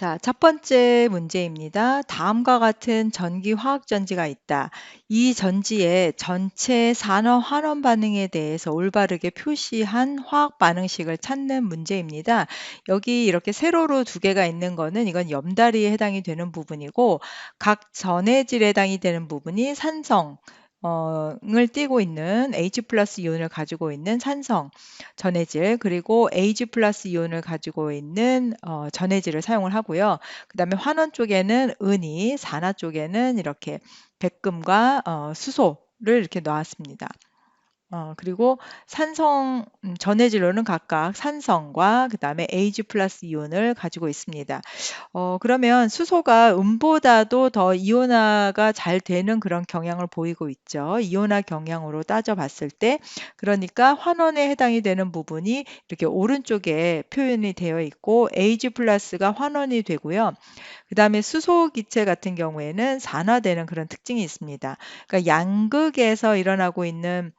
자, 첫 번째 문제입니다. 다음과 같은 전기 화학 전지가 있다. 이 전지의 전체 산화 환원 반응에 대해서 올바르게 표시한 화학 반응식을 찾는 문제입니다. 여기 이렇게 세로로 두 개가 있는 거는 이건 염다리에 해당이 되는 부분이고 각 전해질에 해당이 되는 부분이 산성, 어, 을 띠고 있는 H 플러스 이온을 가지고 있는 산성 전해질 그리고 H 플러스 이온을 가지고 있는 어, 전해질을 사용을 하고요. 그 다음에 환원 쪽에는 은이, 산화 쪽에는 이렇게 백금과 어, 수소 를 이렇게 놓았습니다. 어, 그리고 산성 음, 전해질로는 각각 산성과 그 다음에 Ag 플러스 이온을 가지고 있습니다. 어, 그러면 수소가 음보다도 더 이온화가 잘 되는 그런 경향을 보이고 있죠. 이온화 경향으로 따져봤을 때 그러니까 환원에 해당이 되는 부분이 이렇게 오른쪽에 표현이 되어 있고 Ag 플러스가 환원이 되고요. 그 다음에 수소 기체 같은 경우에는 산화되는 그런 특징이 있습니다. 그러니까 양극에서 일어나고 있는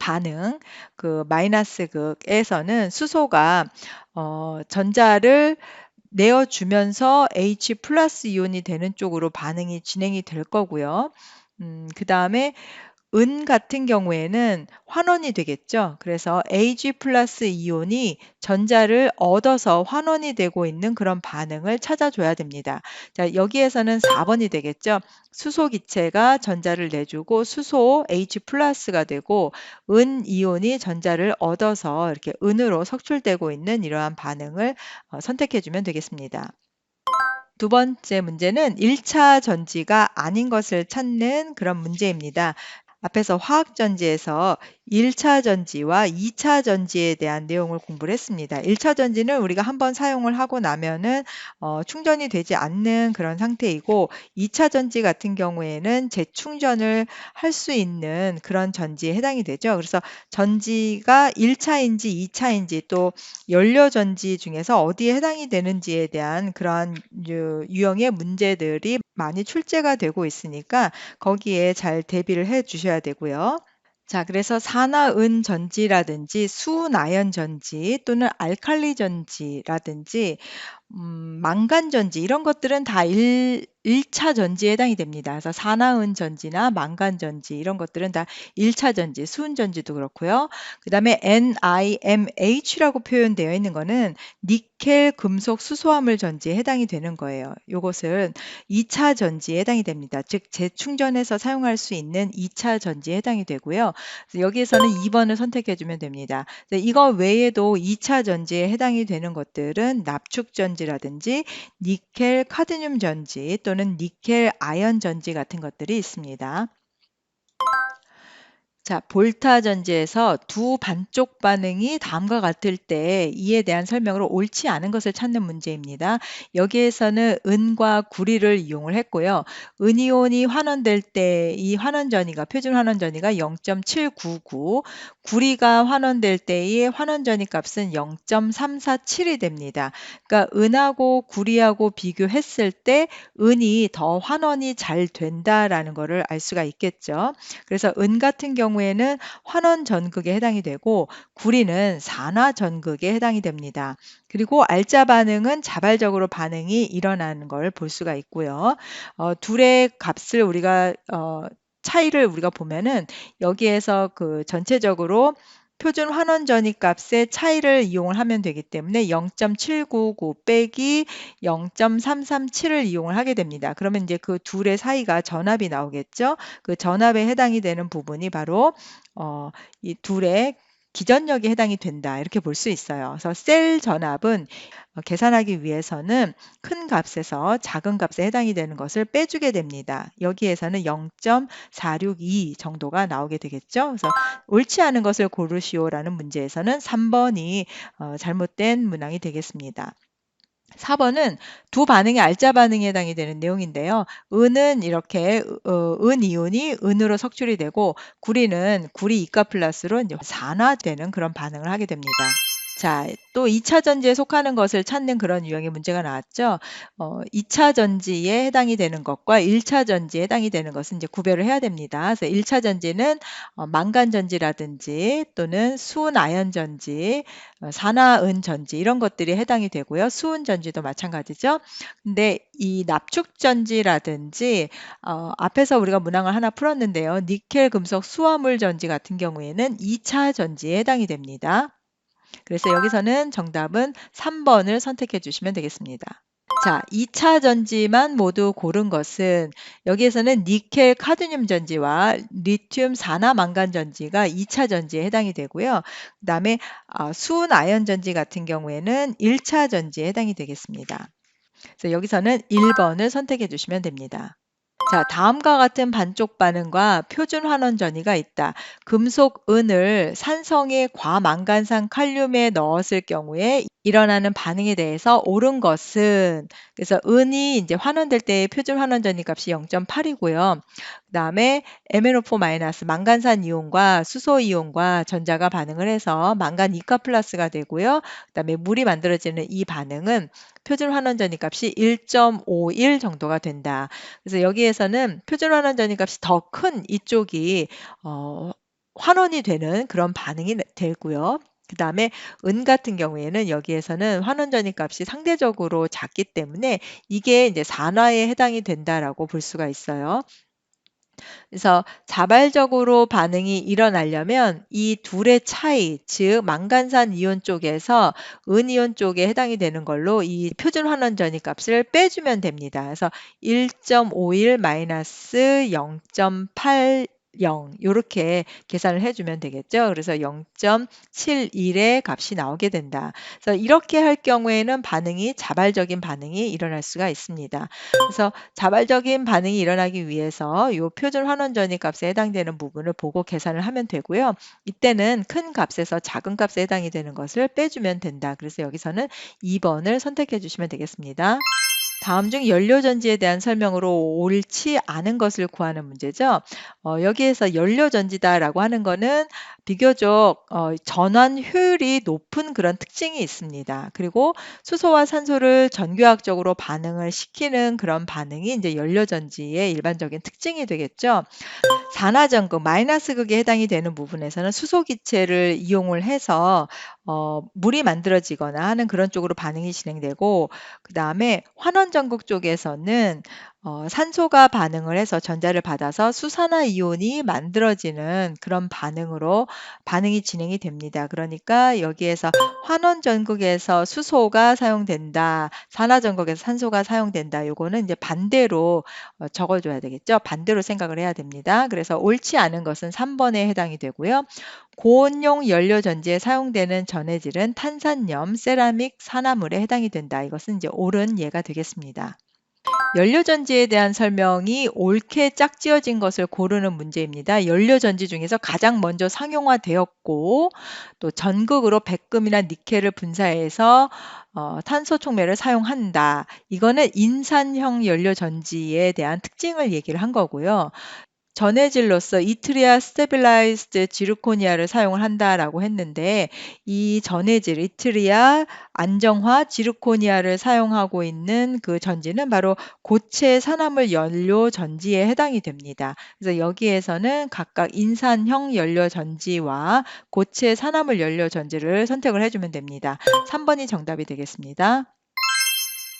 반응, 그 마이너스 극에서는 수소가 어, 전자를 내어주면서 H 플러스 이온이 되는 쪽으로 반응이 진행이 될 거고요. 음, 그 다음에 은 같은 경우에는 환원이 되겠죠. 그래서 Ag 플러스 이온이 전자를 얻어서 환원이 되고 있는 그런 반응을 찾아줘야 됩니다. 자, 여기에서는 4번이 되겠죠. 수소 기체가 전자를 내주고 수소 H 플러스가 되고 은 이온이 전자를 얻어서 이렇게 은으로 석출되고 있는 이러한 반응을 어, 선택해 주면 되겠습니다. 두 번째 문제는 1차 전지가 아닌 것을 찾는 그런 문제입니다. 앞에서 화학 전지에서 1차 전지와 2차 전지에 대한 내용을 공부를 했습니다. 1차 전지는 우리가 한번 사용을 하고 나면은 어, 충전이 되지 않는 그런 상태이고 2차 전지 같은 경우에는 재충전을 할 수 있는 그런 전지에 해당이 되죠. 그래서 전지가 1차인지 2차인지 또 연료 전지 중에서 어디에 해당이 되는지에 대한 그러한 유형의 문제들이 많이 출제가 되고 있으니까 거기에 잘 대비를 해 주셔야 되고요. 자, 그래서 산화은 전지라든지 수나연 전지 또는 알칼리 전지라든지 음, 망간 전지 이런 것들은 다 1, 1차 전지에 해당이 됩니다. 그래서 산화은 전지나 망간 전지 이런 것들은 다 1 차 전지, 수은 전지도 그렇고요. 그 다음에 NIMH라고 표현되어 있는 거는 니켈 금속 수소화물 전지에 해당이 되는 거예요. 이것은 2 차 전지에 해당이 됩니다. 즉 재충전해서 사용할 수 있는 2 차 전지에 해당이 되고요. 여기에서는 2번을 선택해 주면 됩니다. 이거 외에도 2 차 전지에 해당이 되는 것들은 납축 전지 전지라든지 니켈 카드뮴 전지 또는 니켈 아연 전지 같은 것들이 있습니다. 자, 볼타 전지에서 두 반쪽 반응이 다음과 같을 때 이에 대한 설명으로 옳지 않은 것을 찾는 문제입니다. 여기에서는 은과 구리를 이용을 했고요. 은이온이 환원될 때 이 환원 전위가 표준 환원 전위가 0.799, 구리가 환원될 때의 환원 전위 값은 0.347이 됩니다. 그러니까 은하고 구리하고 비교했을 때 은이 더 환원이 잘 된다라는 것을 알 수가 있겠죠. 그래서 은 같은 경우 경우에는 환원 전극에 해당이 되고 구리는 산화 전극에 해당이 됩니다. 그리고 알자 반응은 자발적으로 반응이 일어나는 걸 볼 수가 있고요. 어, 둘의 값을 우리가 어, 차이를 우리가 보면은 여기에서 그 전체적으로 표준 환원 전위 값의 차이를 이용을 하면 되기 때문에 0.799 빼기 0.337을 이용을 하게 됩니다. 그러면 이제 그 둘의 사이가 전압이 나오겠죠. 그 전압에 해당이 되는 부분이 바로 어, 이 둘의 기전력에 해당이 된다. 이렇게 볼 수 있어요. 그래서 셀 전압은 어, 계산하기 위해서는 큰 값에서 작은 값에 해당이 되는 것을 빼주게 됩니다. 여기에서는 0.462 정도가 나오게 되겠죠. 그래서 옳지 않은 것을 고르시오라는 문제에서는 3번이 어, 잘못된 문항이 되겠습니다. 4번은 두 반응의 알자 반응에 해당이 되는 내용인데요. 은은 이렇게 어, 은 이온이 은으로 석출이 되고 구리는 구리 이가 플러스로 산화되는 그런 반응을 하게 됩니다. 자, 또 2차 전지에 속하는 것을 찾는 그런 유형의 문제가 나왔죠. 어, 2차 전지에 해당이 되는 것과 1차 전지에 해당이 되는 것은 이제 구별을 해야 됩니다. 그래서 1차 전지는 어, 망간 전지라든지 또는 수은 아연 전지, 어, 산화은 전지 이런 것들이 해당이 되고요. 수은 전지도 마찬가지죠. 근데 이 납축 전지라든지 어, 앞에서 우리가 문항을 하나 풀었는데요. 니켈 금속 수화물 전지 같은 경우에는 2차 전지에 해당이 됩니다. 그래서 여기서는 정답은 3번을 선택해 주시면 되겠습니다. 자, 2차 전지만 모두 고른 것은 여기에서는 니켈 카드뮴 전지와 리튬 산화 망간 전지가 2차 전지에 해당이 되고요. 그다음에 어, 수은 아연 전지 같은 경우에는 1차 전지에 해당이 되겠습니다. 그래서 여기서는 1번을 선택해 주시면 됩니다. 자, 다음과 같은 반쪽 반응과 표준 환원 전이가 있다. 금속 은을 산성의 과망간산 칼륨에 넣었을 경우에 일어나는 반응에 대해서 옳은 것은 그래서 은이 이제 환원될 때의 표준 환원 전이 값이 0.8이고요. 그다음에 MnO4 마이너스 망간산 이온과 수소 이온과 전자가 반응을 해서 망간 이카 플러스가 되고요. 그다음에 물이 만들어지는 이 반응은 표준 환원 전이 값이 1.51 정도가 된다. 그래서 여기에서는 표준 환원 전이 값이 더 큰 이쪽이 어 환원이 되는 그런 반응이 되고요. 그 다음에 은 같은 경우에는 여기에서는 환원 전입 값이 상대적으로 작기 때문에 이게 이제 산화에 해당이 된다라고 볼 수가 있어요. 그래서 자발적으로 반응이 일어나려면 이 둘의 차이, 즉 망간산 이온 쪽에서 은 이온 쪽에 해당이 되는 걸로 이 표준 환원 전입 값을 빼주면 됩니다. 그래서 1.51 마이너스 0.8 0 요렇게 계산을 해주면 되겠죠. 그래서 0.71의 값이 나오게 된다. 그래서 이렇게 할 경우에는 반응이 자발적인 반응이 일어날 수가 있습니다. 그래서 자발적인 반응이 일어나기 위해서 요 표준 환원 전입 값에 해당되는 부분을 보고 계산을 하면 되고요. 이때는 큰 값에서 작은 값에 해당이 되는 것을 빼주면 된다. 그래서 여기서는 2번을 선택해 주시면 되겠습니다. 다음 중 연료전지에 대한 설명으로 옳지 않은 것을 구하는 문제죠. 어, 여기에서 연료전지다라고 하는 거는 비교적 어, 전환 효율이 높은 그런 특징이 있습니다. 그리고 수소와 산소를 전교학적으로 반응을 시키는 그런 반응이 이제 연료전지의 일반적인 특징이 되겠죠. 산화전극, 마이너스 극에 해당이 되는 부분에서는 수소 기체를 이용을 해서 어, 물이 만들어지거나 하는 그런 쪽으로 반응이 진행되고 그 다음에 환원전극 쪽에서는 어, 산소가 반응을 해서 전자를 받아서 수산화 이온이 만들어지는 그런 반응으로 반응이 진행이 됩니다. 그러니까 여기에서 환원 전극에서 수소가 사용된다. 산화 전극에서 산소가 사용된다. 요거는 이제 반대로 어, 적어 줘야 되겠죠. 반대로 생각을 해야 됩니다. 그래서 옳지 않은 것은 3번에 해당이 되고요. 고온용 연료 전지에 사용되는 전해질은 탄산염, 세라믹, 산화물에 해당이 된다. 이것은 이제 옳은 예가 되겠습니다. 연료전지에 대한 설명이 옳게 짝지어진 것을 고르는 문제입니다. 연료전지 중에서 가장 먼저 상용화되었고 또 전극으로 백금이나 니켈을 분사해서 어, 탄소 촉매를 사용한다. 이거는 인산형 연료전지에 대한 특징을 얘기를 한 거고요. 전해질로서 이트리아 스테빌라이즈드 지르코니아를 사용을 한다라고 했는데 이 전해질 이트리아 안정화 지르코니아를 사용하고 있는 그 전지는 바로 고체 산화물 연료 전지에 해당이 됩니다. 그래서 여기에서는 각각 인산형 연료 전지와 고체 산화물 연료 전지를 선택을 해주면 됩니다. 3번이 정답이 되겠습니다.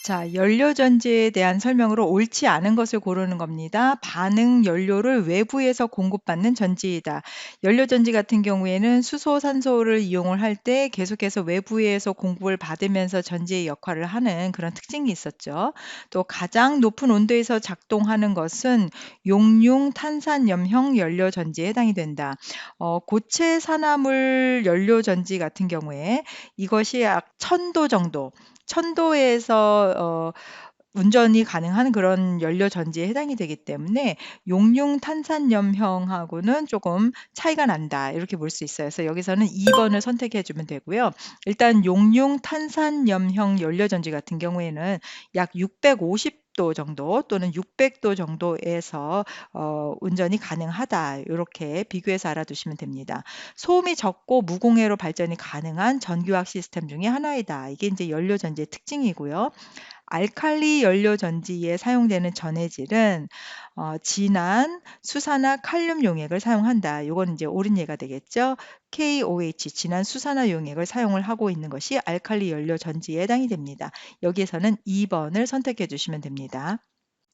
자, 연료 전지에 대한 설명으로 옳지 않은 것을 고르는 겁니다. 반응 연료를 외부에서 공급받는 전지이다. 연료 전지 같은 경우에는 수소, 산소를 이용을 할 때 계속해서 외부에서 공급을 받으면서 전지의 역할을 하는 그런 특징이 있었죠. 또 가장 높은 온도에서 작동하는 것은 용융 탄산염형 연료 전지에 해당이 된다. 어, 고체 산화물 연료 전지 같은 경우에 이것이 약 1000도 정도 천도에서 어 운전이 가능한 그런 연료 전지에 해당이 되기 때문에 용융 탄산염형하고는 조금 차이가 난다. 이렇게 볼 수 있어요. 그래서 여기서는 2번을 선택해 주면 되고요. 일단 용융 탄산염형 연료 전지 같은 경우에는 약 650 500 도 정도 또는 600도 정도에서 어, 운전이 가능하다. 이렇게 비교해서 알아두시면 됩니다. 소음이 적고 무공해로 발전이 가능한 전기화학 시스템 중에 하나이다. 이게 이제 연료전지의 특징이고요. 알칼리 연료 전지에 사용되는 전해질은 어, 진한 수산화 칼륨 용액을 사용한다. 이건 이제 옳은 예가 되겠죠. KOH 진한 수산화 용액을 사용을 하고 있는 것이 알칼리 연료 전지에 해당이 됩니다. 여기에서는 2번을 선택해 주시면 됩니다.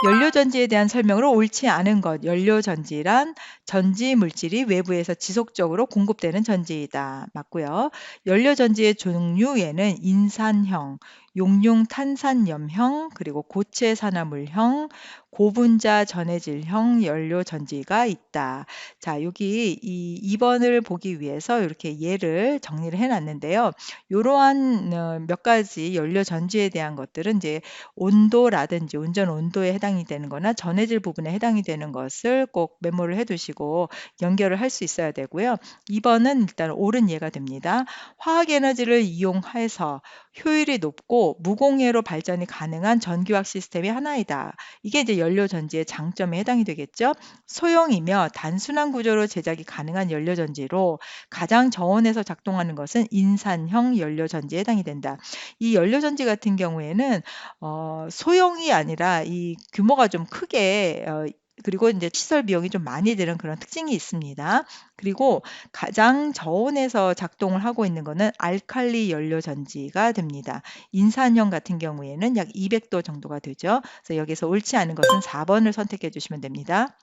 연료전지에 대한 설명으로 옳지 않은 것. 연료전지란 전지 물질이 외부에서 지속적으로 공급되는 전지이다. 맞고요. 연료전지의 종류에는 인산형, 용융 탄산염형, 그리고 고체 산화물형, 고분자 전해질형 연료 전지가 있다. 자, 여기 이 2번을 보기 위해서 이렇게 예를 정리를 해 놨는데요. 이러한 어, 몇 가지 연료 전지에 대한 것들은 이제 온도라든지 운전 온도에 해당이 되는 거나 전해질 부분에 해당이 되는 것을 꼭 메모를 해 두시고 연결을 할 수 있어야 되고요. 2번은 일단 옳은 예가 됩니다. 화학 에너지를 이용해서 효율이 높고 무공해로 발전이 가능한 전기화학 시스템이 하나이다. 이게 이제 연료 전지의 장점에 해당이 되겠죠. 소형이며 단순한 구조로 제작이 가능한 연료 전지로 가장 저온에서 작동하는 것은 인산형 연료 전지에 해당이 된다. 이 연료 전지 같은 경우에는 어, 소형이 아니라 이 규모가 좀 크게 어, 그리고 이제 시설 비용이 좀 많이 드는 그런 특징이 있습니다. 그리고 가장 저온에서 작동을 하고 있는 것은 알칼리 연료 전지가 됩니다. 인산형 같은 경우에는 약 200도 정도가 되죠. 그래서 여기서 옳지 않은 것은 4번을 선택해 주시면 됩니다.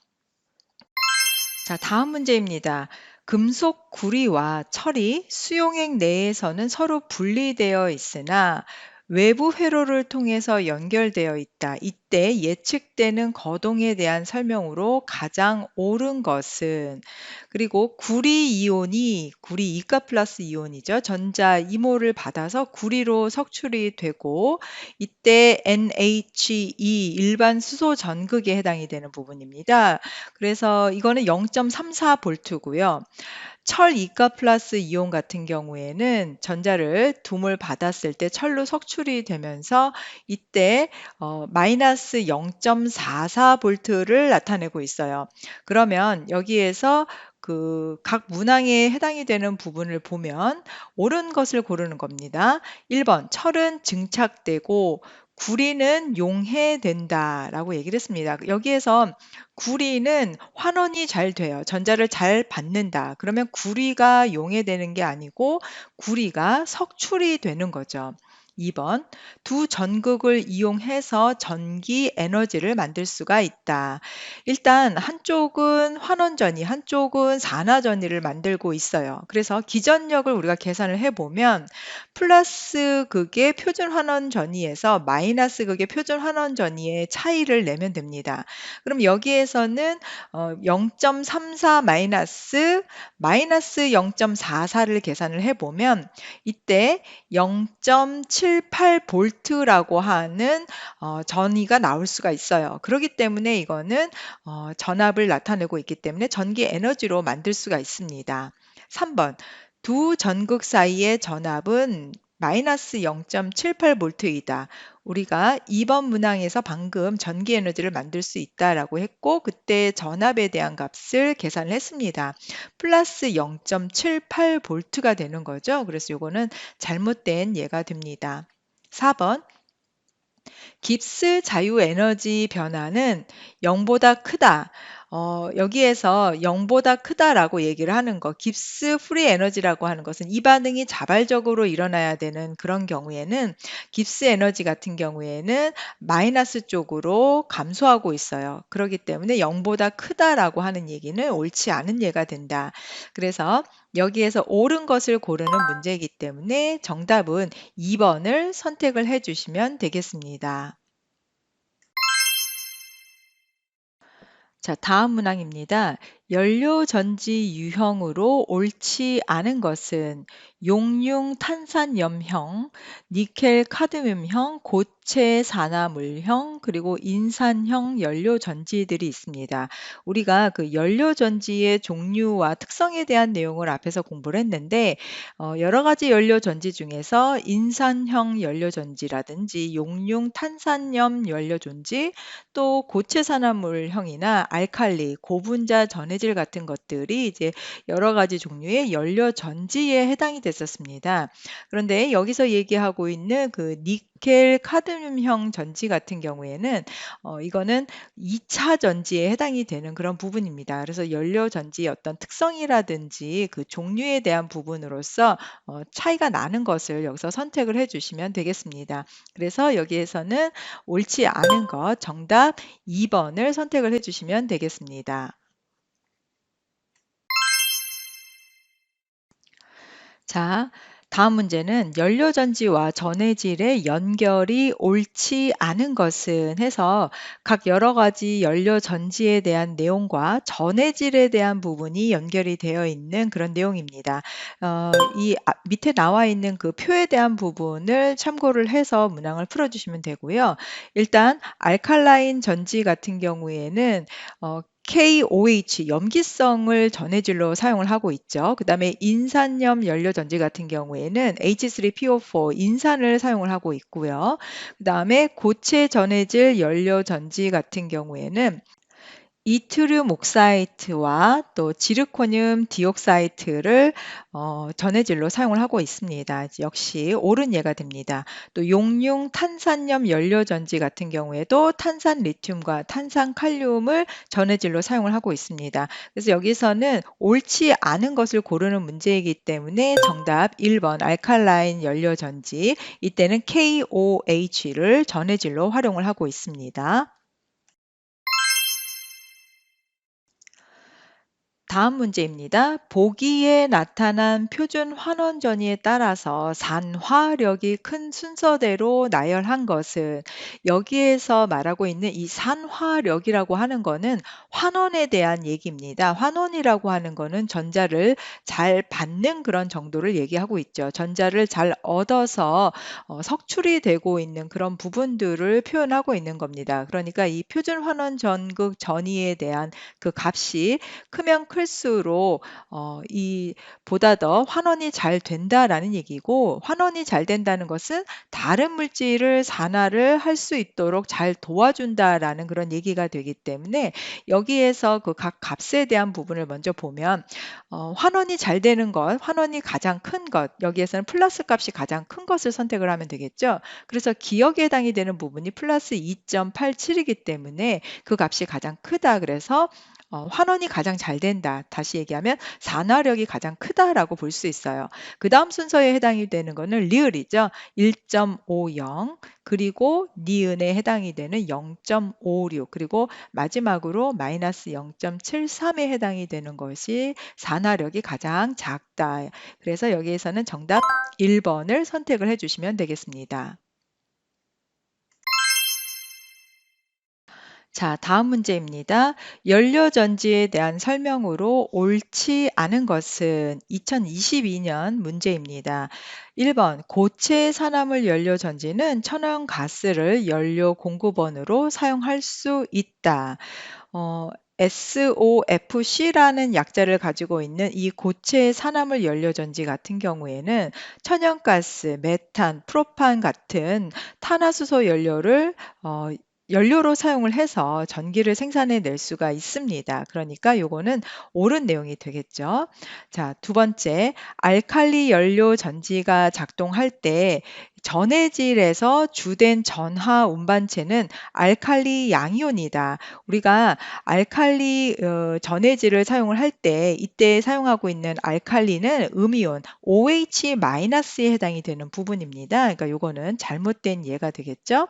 자, 다음 문제입니다. 금속 구리와 철이 수용액 내에서는 서로 분리되어 있으나 외부 회로를 통해서 연결되어 있다. 이때 예측되는 거동에 대한 설명으로 가장 옳은 것은 그리고 구리 이온이 구리 이가 플러스 이온이죠. 전자 이모를 받아서 구리로 석출이 되고 이때 NHE 일반 수소 전극에 해당이 되는 부분입니다. 그래서 이거는 0.34 볼트고요. 철 이가 플러스 이온 같은 경우에는 전자를 둠을 받았을 때 철로 석출이 되면서 이때 어, 마이너스 0.44 볼트를 나타내고 있어요. 그러면 여기에서 그 각 문항에 해당이 되는 부분을 보면 옳은 것을 고르는 겁니다. 1번 철은 증착되고 구리는 용해된다라고 얘기를 했습니다. 여기에서 구리는 환원이 잘 돼요. 전자를 잘 받는다. 그러면 구리가 용해되는 게 아니고 구리가 석출이 되는 거죠. 2번 두 전극을 이용해서 전기 에너지를 만들 수가 있다. 일단 한쪽은 환원전이, 한쪽은 산화전이를 만들고 있어요. 그래서 기전력을 우리가 계산을 해보면 플러스 극의 표준 환원 전위에서 마이너스 극의 표준 환원 전위의 차이를 내면 됩니다. 그럼 여기에서는 0.34 어, 마이너스 마이너스 0.44를 계산을 해보면 이때 0.78 볼트라고 하는 어, 전위가 나올 수가 있어요. 그렇기 때문에 이거는 어, 전압을 나타내고 있기 때문에 전기 에너지로 만들 수가 있습니다. 3번 두 전극 사이의 전압은 마이너스 0.78볼트이다. 우리가 2번 문항에서 방금 전기 에너지를 만들 수 있다라고 했고 그때 전압에 대한 값을 계산을 했습니다. 플러스 0.78 볼트가 되는 거죠. 그래서 이거는 잘못된 예가 됩니다. 4번 깁스 자유 에너지 변화는 0보다 크다. 어, 여기에서 0 보다 크다라고 얘기를 하는 거, 깁스 프리 에너지라고 하는 것은 이 반응이 자발적으로 일어나야 되는 그런 경우에는 깁스 에너지 같은 경우에는 마이너스 쪽으로 감소하고 있어요. 그렇기 때문에 0 보다 크다라고 하는 얘기는 옳지 않은 예가 된다. 그래서 여기에서 옳은 것을 고르는 문제이기 때문에 정답은 2번을 선택을 해 주시면 되겠습니다. 자, 다음 문항입니다. 연료 전지 유형으로 옳지 않은 것은 용융 탄산염형, 니켈 카드뮴형, 고체 산화물형, 그리고 인산형 연료 전지들이 있습니다. 우리가 그 연료 전지의 종류와 특성에 대한 내용을 앞에서 공부를 했는데 어, 여러 가지 연료 전지 중에서 인산형 연료 전지라든지 용융 탄산염 연료 전지, 또 고체 산화물형이나 알칼리, 고분자 전해질 같은 것들이 이제 여러 가지 종류의 연료 전지에 해당이 됐었습니다. 그런데 여기서 얘기하고 있는 그 니켈 카드뮴형 전지 같은 경우에는 어, 이거는 2차 전지에 해당이 되는 그런 부분입니다. 그래서 연료 전지의 어떤 특성이라든지 그 종류에 대한 부분으로서 어, 차이가 나는 것을 여기서 선택을 해주시면 되겠습니다. 그래서 여기에서는 옳지 않은 것 정답 2번을 선택을 해주시면 되겠습니다. 자, 다음 문제는 연료전지와 전해질의 연결이 옳지 않은 것은 해서 각 여러 가지 연료전지에 대한 내용과 전해질에 대한 부분이 연결이 되어 있는 그런 내용입니다. 어, 이 밑에 나와 있는 그 표에 대한 부분을 참고를 해서 문항을 풀어주시면 되고요. 일단 알칼라인 전지 같은 경우에는 어, KOH 염기성을 전해질로 사용을 하고 있죠. 그 다음에 인산염 연료전지 같은 경우에는 H3PO4 인산을 사용을 하고 있고요. 그 다음에 고체 전해질 연료전지 같은 경우에는 이트륨 옥사이트와 또 지르코늄 디옥사이트를 어, 전해질로 사용을 하고 있습니다. 역시 옳은 예가 됩니다. 또 용융 탄산염 연료전지 같은 경우에도 탄산 리튬과 탄산 칼륨을 전해질로 사용을 하고 있습니다. 그래서 여기서는 옳지 않은 것을 고르는 문제이기 때문에 정답 1번 알칼라인 연료전지 이때는 KOH를 전해질로 활용을 하고 있습니다. 다음 문제입니다. 보기에 나타난 표준 환원 전위에 따라서 산화력이 큰 순서대로 나열한 것은 여기에서 말하고 있는 이 산화력이라고 하는 거는 환원에 대한 얘기입니다. 환원이라고 하는 거는 전자를 잘 받는 그런 정도를 얘기하고 있죠. 전자를 잘 얻어서 어, 석출이 되고 있는 그런 부분들을 표현하고 있는 겁니다. 그러니까 이 표준 환원 전극 전위에 대한 그 값이 크면 클 클수록 어, 이 보다 더 환원이 잘 된다라는 얘기고 환원이 잘 된다는 것은 다른 물질을 산화를 할 수 있도록 잘 도와준다라는 그런 얘기가 되기 때문에 여기에서 그 각 값에 대한 부분을 먼저 보면 어, 환원이 잘 되는 것, 환원이 가장 큰 것, 여기에서는 플러스 값이 가장 큰 것을 선택을 하면 되겠죠. 그래서 기억에 해당이 되는 부분이 플러스 2.87이기 때문에 그 값이 가장 크다. 그래서 어, 환원이 가장 잘 된다. 다시 얘기하면 산화력이 가장 크다라고 볼 수 있어요. 그 다음 순서에 해당이 되는 거는 리을이죠. 1.50 그리고 니은에 해당이 되는 0.56 그리고 마지막으로 마이너스 0.73에 해당이 되는 것이 산화력이 가장 작다. 그래서 여기에서는 정답 1번을 선택을 해주시면 되겠습니다. 자, 다음 문제입니다. 연료전지에 대한 설명으로 옳지 않은 것은 2022년 문제입니다. 1번 고체 산화물 연료 전지는 천연 가스를 연료 공급원으로 사용할 수 있다. 어, SOFC라는 약자를 가지고 있는 이 고체 산화물 연료전지 같은 경우에는 천연가스, 메탄, 프로판 같은 탄화수소 연료를 어, 연료로 사용을 해서 전기를 생산해 낼 수가 있습니다. 그러니까 요거는 옳은 내용이 되겠죠. 자, 두 번째, 알칼리 연료 전지가 작동할 때 전해질에서 주된 전하 운반체는 알칼리 양이온이다. 우리가 알칼리 어, 전해질을 사용을 할 때 이때 사용하고 있는 알칼리는 음이온 OH-에 해당이 되는 부분입니다. 그러니까 요거는 잘못된 예가 되겠죠.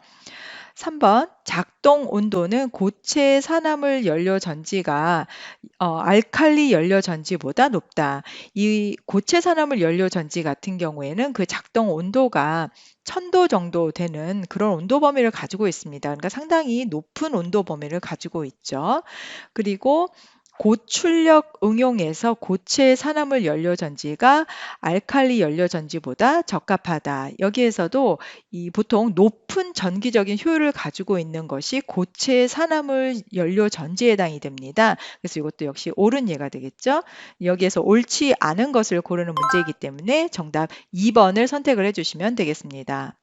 3번 작동 온도는 고체 산화물 연료 전지가 어, 알칼리 연료 전지보다 높다. 이 고체 산화물 연료 전지 같은 경우에는 그 작동 온도가 1000도 정도 되는 그런 온도 범위를 가지고 있습니다. 그러니까 상당히 높은 온도 범위를 가지고 있죠. 그리고 고출력 응용에서 고체 산화물 연료 전지가 알칼리 연료 전지보다 적합하다. 여기에서도 이 보통 높은 전기적인 효율을 가지고 있는 것이 고체 산화물 연료 전지에 해당이 됩니다. 그래서 이것도 역시 옳은 예가 되겠죠. 여기에서 옳지 않은 것을 고르는 문제이기 때문에 정답 2번을 선택을 해주시면 되겠습니다.